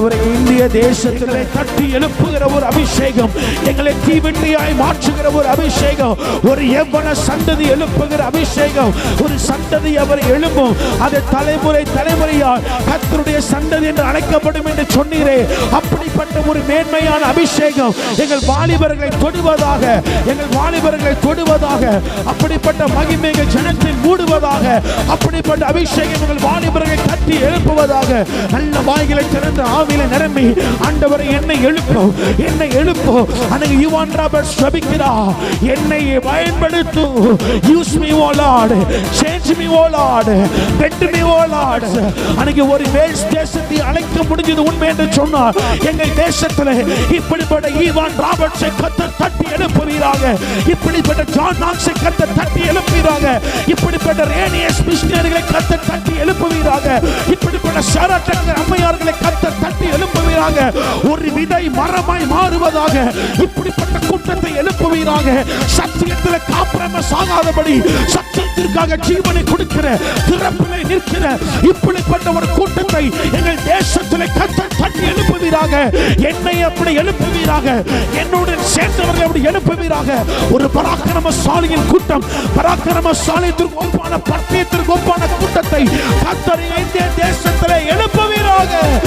ஆண்டவரை இந்திய தேசத்திலே தட்டி எழுப்புகிற ஒரு அபிஷேகம் எங்களை தீவிட்டியாய் மாற்றுகிற ஒரு அபிஷேகம் ஒரு எவ்வன சந்ததி எழுப்புகிற அபிஷேகம் ஒரு சந்ததி அவர் எழும்பும். அது தலைமுறை தலைமுறையால் கத்தருடைய சந்ததி என்று அழைக்கப்படும் என்று சொன்னீரே. அப்படிப்பட்ட ஒரு மேன்மையான அபிஷேகம் எங்கள் வாலிபர்களை தொடுவதாக எங்கள் வாலிபர்களை தொடுவதாக அப்படிப்பட்ட மகிமைகள் ஜனத்தை மூடுவதாக அப்படிப்பட்ட அபிஷேகம் எங்கள் வாலிபர்களை கட்டி எழுப்புவதாக நல்ல வாய்களை திறந்து ஆவியில நிரம்பி ஆண்டவரை என்னை எழுப்பும் என்னை எழுப்பும் அன்னைக்கு யுவான் ராபர்ட் ஸ்ரபிக்கிறா. என்னை பயன்படுத்து. Use me O Lord change me O Lord bet me O Lord அன்னைக்கு ஒரு வேல்ஸ் தேசத்தை அழைக்க முடிஞ்சது உண்மை என்று சொன்னார். எங்கள் தேசத்தில் இப்படிப்பட்ட ஈவான் ராபர்ட்ஸை கத்த தட்டி எழுப்புவீராக. இப்படிப்பட்ட ஜான் நாக்ஸை கத்த தட்டி எழுப்புவீராக. இப்படிப்பட்ட ரேனியஸ் மிஷினரிகளை கத்த தட்டி எழுப்புவீராக. இப்படிப்பட்ட சரட்டங்கள் அம்மையார்களை கத்த தட்டி எழுப்புவீராக. ஒரு விதை மரமாய் மாறுவதாக இப்படிப்பட்ட கூட்டத்தை எழுப்புவீராக. சத்தியத்தில் காப்பிரம சாகாதபடி சத்தியத்திற்காக ஜீவனை கொடுக்கிற திறப்பிலை நிற்கிற இப்படிப்பட்ட ஒரு கூட்டத்தை எங்கள் தேசத்தில் கத்த தட்டி எழுப்புவீராக. என்னை அப்படி எழுப்புவீராக. என்னுடன் சேர்ந்தவர்களை அப்படி எழுப்புவீராக. ஒரு பராக்கிரம சாலையின் கூட்டம் பராக்கிரம சாலையத்திற்கு ஒப்பான பட்டயத்திற்கு ஒப்பான கூட்டத்தை கத்தரை இந்திய தேசத்தில் எழுப்புவீராக